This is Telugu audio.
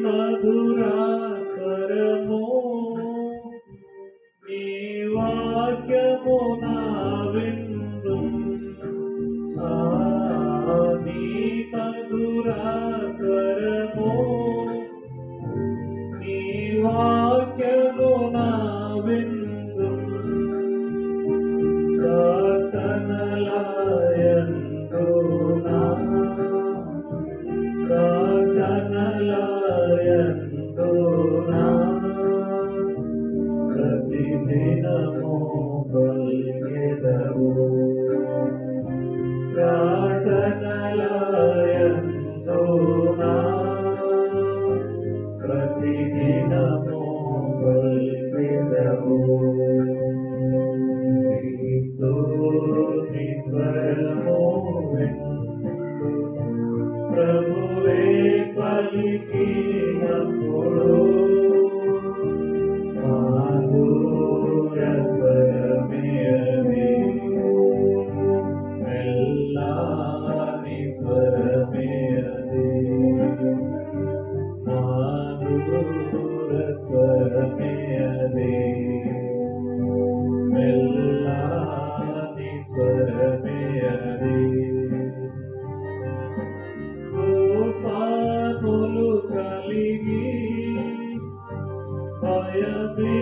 मधुरा स्वरमो मे वाक्यमो न ప్రతిదినము పలికెదవు ప్రార్థనలయందు నా ప్రతిదినము పలికెదవు క్రీస్తు నిస్వరము విందు ప్రభువే పలికినప్పుడు కలిగి భయమే